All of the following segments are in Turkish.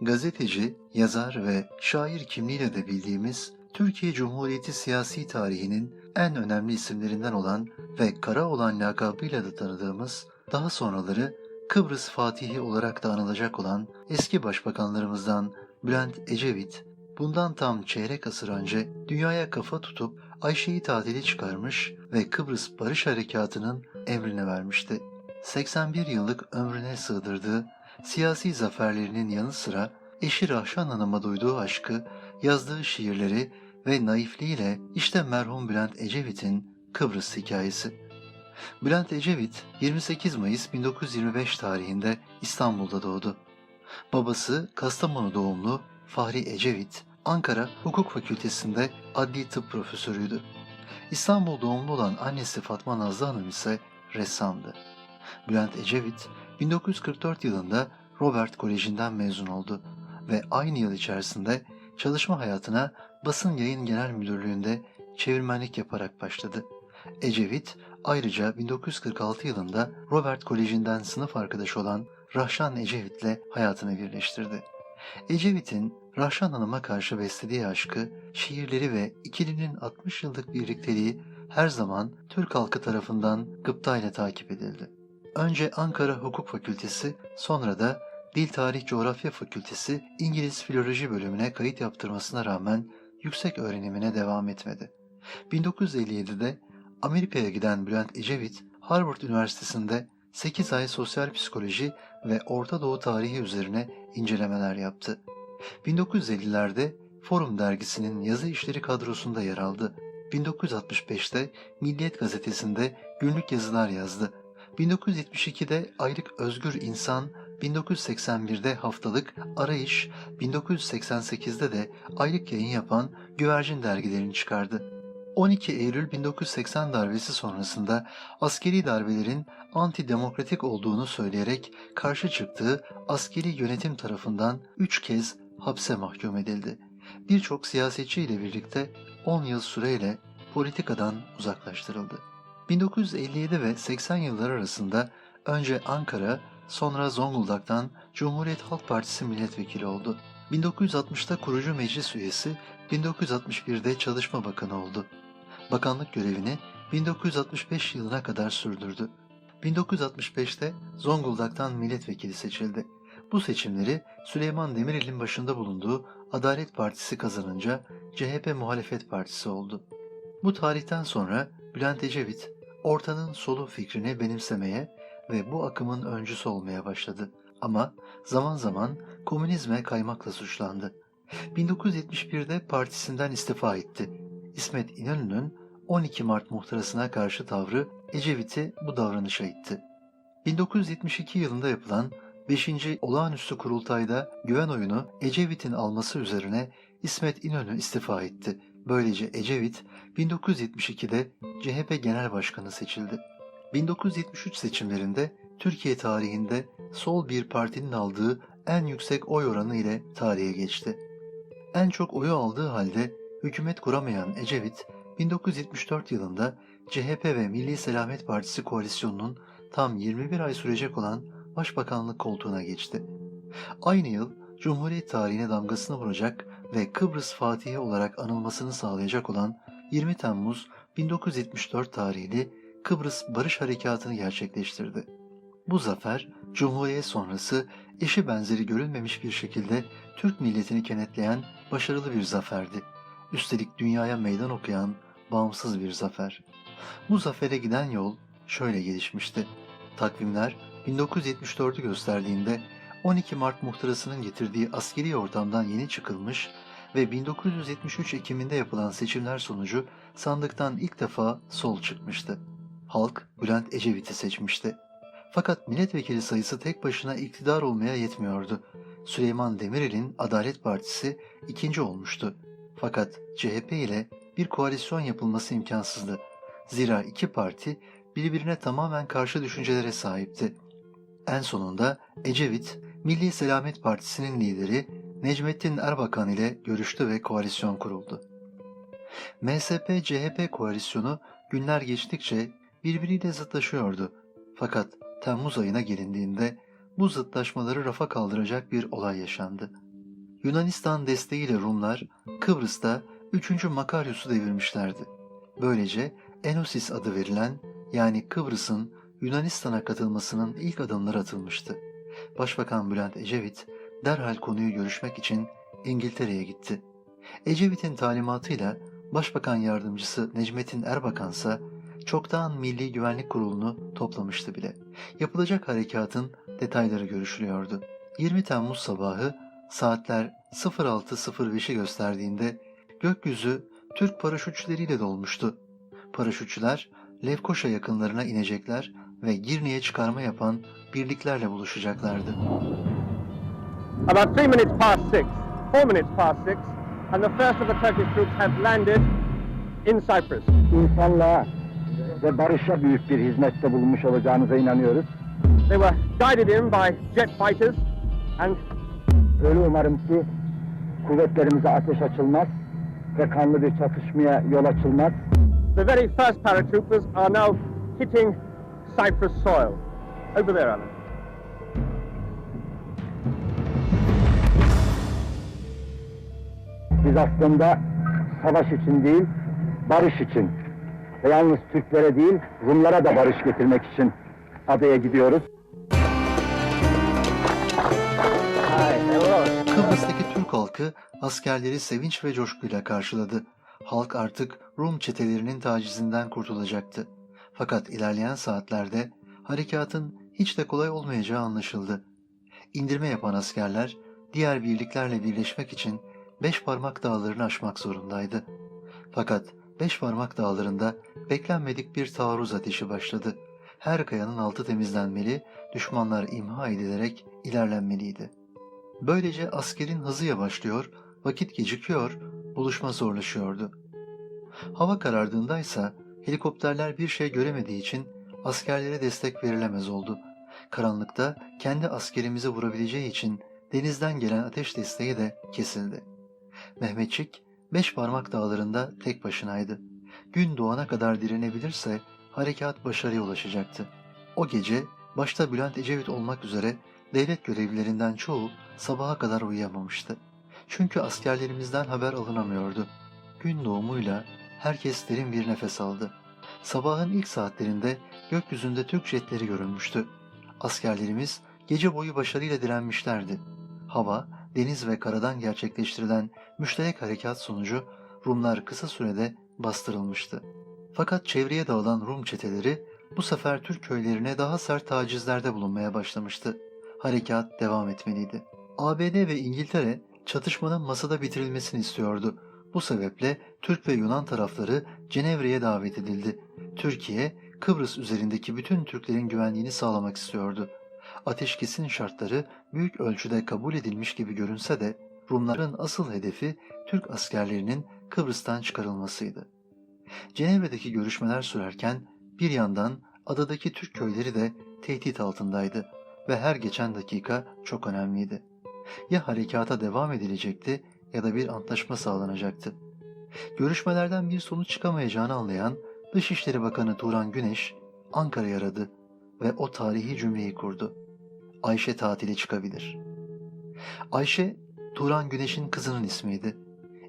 Gazeteci, yazar ve şair kimliğiyle de bildiğimiz Türkiye Cumhuriyeti siyasi tarihinin en önemli isimlerinden olan ve Kara olan lakabıyla da tanıdığımız, daha sonraları Kıbrıs Fatihi olarak da anılacak olan eski başbakanlarımızdan Bülent Ecevit, bundan tam çeyrek asır önce dünyaya kafa tutup Ayşe'yi tatili çıkarmış ve Kıbrıs Barış Harekatı'nın emrini vermişti. 81 yıllık ömrüne sığdırdığı siyasi zaferlerinin yanı sıra eşi Rahşan Hanım'a duyduğu aşkı, yazdığı şiirleri ve naifliğiyle işte merhum Bülent Ecevit'in Kıbrıs hikayesi. Bülent Ecevit 28 Mayıs 1925 tarihinde İstanbul'da doğdu. Babası Kastamonu doğumlu Fahri Ecevit, Ankara Hukuk Fakültesi'nde adli tıp profesörüydü. İstanbul doğumlu olan annesi Fatma Nazlı Hanım ise ressamdı. Bülent Ecevit 1944 yılında Robert Koleji'nden mezun oldu ve aynı yıl içerisinde çalışma hayatına Basın Yayın Genel Müdürlüğü'nde çevirmenlik yaparak başladı. Ecevit ayrıca 1946 yılında Robert Koleji'nden sınıf arkadaşı olan Rahşan Ecevit'le hayatını birleştirdi. Ecevit'in Rahşan Hanım'a karşı beslediği aşkı, şiirleri ve ikilinin 60 yıllık birlikteliği her zaman Türk halkı tarafından gıptayla takip edildi. Önce Ankara Hukuk Fakültesi, sonra da Dil Tarih Coğrafya Fakültesi İngiliz Filoloji bölümüne kayıt yaptırmasına rağmen yüksek öğrenimine devam etmedi. 1957'de Amerika'ya giden Bülent Ecevit, Harvard Üniversitesi'nde 8 ay sosyal psikoloji ve Orta Doğu tarihi üzerine incelemeler yaptı. 1950'lerde Forum dergisinin yazı işleri kadrosunda yer aldı. 1965'te Milliyet gazetesinde günlük yazılar yazdı. 1972'de Aylık Özgür İnsan, 1981'de Haftalık Arayış, 1988'de de aylık yayın yapan Güvercin dergilerini çıkardı. 12 Eylül 1980 darbesi sonrasında askeri darbelerin antidemokratik olduğunu söyleyerek karşı çıktığı askeri yönetim tarafından 3 kez hapse mahkum edildi. Birçok siyasetçi ile birlikte 10 yıl süreyle politikadan uzaklaştırıldı. 1957 ve 80 yılları arasında önce Ankara, sonra Zonguldak'tan Cumhuriyet Halk Partisi milletvekili oldu. 1960'ta kurucu meclis üyesi, 1961'de Çalışma Bakanı oldu. Bakanlık görevini 1965 yılına kadar sürdürdü. 1965'te Zonguldak'tan milletvekili seçildi. Bu seçimleri Süleyman Demirel'in başında bulunduğu Adalet Partisi kazanınca CHP Muhalefet Partisi oldu. Bu tarihten sonra Bülent Ecevit, ortanın solu fikrini benimsemeye ve bu akımın öncüsü olmaya başladı. Ama zaman zaman komünizme kaymakla suçlandı. 1971'de partisinden istifa etti. İsmet İnönü'nün 12 Mart muhtırasına karşı tavrı Ecevit'i bu davranışa itti. 1972 yılında yapılan 5. Olağanüstü Kurultay'da güven oyunu Ecevit'in alması üzerine İsmet İnönü istifa etti. Böylece Ecevit 1972'de CHP Genel Başkanı seçildi. 1973 seçimlerinde Türkiye tarihinde sol bir partinin aldığı en yüksek oy oranı ile tarihe geçti. En çok oyu aldığı halde hükümet kuramayan Ecevit 1974 yılında CHP ve Milli Selamet Partisi koalisyonunun tam 21 ay sürecek olan başbakanlık koltuğuna geçti. Aynı yıl Cumhuriyet tarihine damgasını vuracak ve Kıbrıs Fatihi olarak anılmasını sağlayacak olan 20 Temmuz 1974 tarihli Kıbrıs Barış Harekatı'nı gerçekleştirdi. Bu zafer, Cumhuriyet sonrası eşi benzeri görülmemiş bir şekilde Türk milletini kenetleyen başarılı bir zaferdi. Üstelik dünyaya meydan okuyan bağımsız bir zafer. Bu zafere giden yol şöyle gelişmişti. Takvimler 1974'ü gösterdiğinde 12 Mart muhtırasının getirdiği askeri ortamdan yeni çıkılmış ve 1973 Ekim'inde yapılan seçimler sonucu sandıktan ilk defa sol çıkmıştı. Halk Bülent Ecevit'i seçmişti. Fakat milletvekili sayısı tek başına iktidar olmaya yetmiyordu. Süleyman Demirel'in Adalet Partisi ikinci olmuştu. Fakat CHP ile bir koalisyon yapılması imkansızdı. Zira iki parti birbirine tamamen karşı düşüncelere sahipti. En sonunda Ecevit, Milli Selamet Partisi'nin lideri Necmettin Erbakan ile görüştü ve koalisyon kuruldu. MSP-CHP koalisyonu günler geçtikçe birbiriyle zıtlaşıyordu. Fakat Temmuz ayına gelindiğinde bu zıtlaşmaları rafa kaldıracak bir olay yaşandı. Yunanistan desteğiyle Rumlar Kıbrıs'ta 3. Makaryos'u devirmişlerdi. Böylece Enosis adı verilen yani Kıbrıs'ın Yunanistan'a katılmasının ilk adımları atılmıştı. Başbakan Bülent Ecevit derhal konuyu görüşmek için İngiltere'ye gitti. Ecevit'in talimatıyla Başbakan Yardımcısı Necmettin Erbakan ise çoktan Milli Güvenlik Kurulu'nu toplamıştı bile. Yapılacak harekatın detayları görüşülüyordu. 20 Temmuz sabahı saatler 06.05'i gösterdiğinde gökyüzü Türk paraşütçüleriyle dolmuştu. Paraşütçüler Lefkoşa yakınlarına inecekler ve Girne'ye çıkarma yapan birliklerle buluşacaklardı. About three minutes past six, four minutes past six, and the first of the Turkish troops have landed in Cyprus. insanlığa ve barışa büyük bir hizmette bulunmuş olacağınıza inanıyoruz. They were guided in by jet fighters, and Öyle umarım ki kuvvetlerimize ateş açılmaz ve kanlı bir çatışmaya yol açılmaz. the very first paratroopers are now hitting Cyprus soil. Over there, Alan. Biz aslında savaş için değil, barış için ve yalnız Türklere değil, Rumlara da barış getirmek için adaya gidiyoruz. Kıbrıs'taki Türk halkı askerleri sevinç ve coşkuyla karşıladı. Halk artık Rum çetelerinin tacizinden kurtulacaktı. Fakat ilerleyen saatlerde harekatın hiç de kolay olmayacağı anlaşıldı. İndirme yapan askerler diğer birliklerle birleşmek için Beş Parmak Dağları'nı aşmak zorundaydı. Fakat Beş Parmak Dağları'nda beklenmedik bir taarruz ateşi başladı. Her kayanın altı temizlenmeli, düşmanlar imha edilerek ilerlenmeliydi. Böylece askerin hızı yavaşlıyor, vakit gecikiyor, buluşma zorlaşıyordu. Hava karardığında ise helikopterler bir şey göremediği için askerlere destek verilemez oldu. Karanlıkta kendi askerimizi vurabileceği için denizden gelen ateş desteği de kesildi. Mehmetçik beş parmak dağlarında tek başınaydı. Gün doğana kadar direnebilirse harekat başarıya ulaşacaktı. O gece başta Bülent Ecevit olmak üzere devlet görevlilerinden çoğu sabaha kadar uyuyamamıştı. Çünkü askerlerimizden haber alınamıyordu. Gün doğumuyla herkes derin bir nefes aldı. Sabahın ilk saatlerinde gökyüzünde Türk jetleri görülmüştü. Askerlerimiz gece boyu başarıyla direnmişlerdi. Hava, deniz ve karadan gerçekleştirilen müşterek harekat sonucu Rumlar kısa sürede bastırılmıştı. Fakat çevreye dağılan Rum çeteleri bu sefer Türk köylerine daha sert tacizlerde bulunmaya başlamıştı. Harekat devam etmeliydi. ABD ve İngiltere çatışmanın masada bitirilmesini istiyordu. Bu sebeple Türk ve Yunan tarafları Cenevre'ye davet edildi. Türkiye, Kıbrıs üzerindeki bütün Türklerin güvenliğini sağlamak istiyordu. Ateşkesin şartları büyük ölçüde kabul edilmiş gibi görünse de Rumların asıl hedefi Türk askerlerinin Kıbrıs'tan çıkarılmasıydı. Cenevre'deki görüşmeler sürerken bir yandan adadaki Türk köyleri de tehdit altındaydı ve her geçen dakika çok önemliydi. Ya harekata devam edilecekti ya da bir antlaşma sağlanacaktı. Görüşmelerden bir sonuç çıkamayacağını anlayan Dışişleri Bakanı Turan Güneş Ankara'yı aradı ve o tarihi cümleyi kurdu. Ayşe tatile çıkabilir. Ayşe, Turan Güneş'in kızının ismiydi.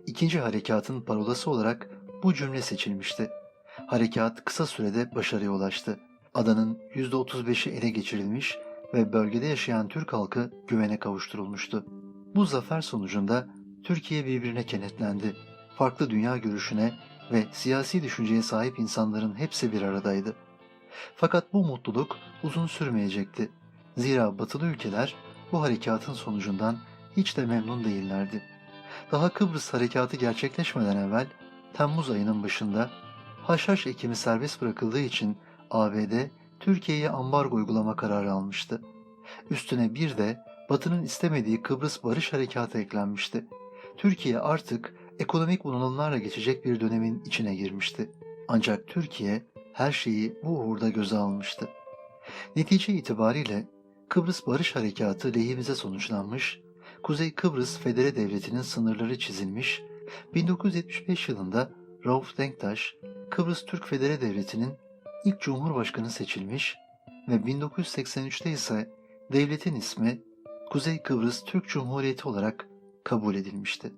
İkinci harekatın parolası olarak bu cümle seçilmişti. Harekat kısa sürede başarıya ulaştı. Adanın %35'i ele geçirilmiş ve bölgede yaşayan Türk halkı güvene kavuşturulmuştu. Bu zafer sonucunda Türkiye birbirine kenetlendi. Farklı dünya görüşüne ve siyasi düşünceye sahip insanların hepsi bir aradaydı. Fakat bu mutluluk uzun sürmeyecekti. Zira batılı ülkeler bu harekatın sonucundan hiç de memnun değillerdi. Daha Kıbrıs harekatı gerçekleşmeden evvel Temmuz ayının başında haşhaş ekimi serbest bırakıldığı için ABD Türkiye'ye ambargo uygulama kararı almıştı. Üstüne bir de Batı'nın istemediği Kıbrıs Barış Harekatı eklenmişti. Türkiye artık ekonomik bunalımlarla geçecek bir dönemin içine girmişti. Ancak Türkiye her şeyi bu uğurda göze almıştı. Netice itibariyle Kıbrıs Barış Harekatı lehimize sonuçlanmış, Kuzey Kıbrıs Federe Devleti'nin sınırları çizilmiş, 1975 yılında Rauf Denktaş, Kıbrıs Türk Federe Devleti'nin ilk Cumhurbaşkanı seçilmiş ve 1983'te ise devletin ismi Kuzey Kıbrıs Türk Cumhuriyeti olarak kabul edilmişti.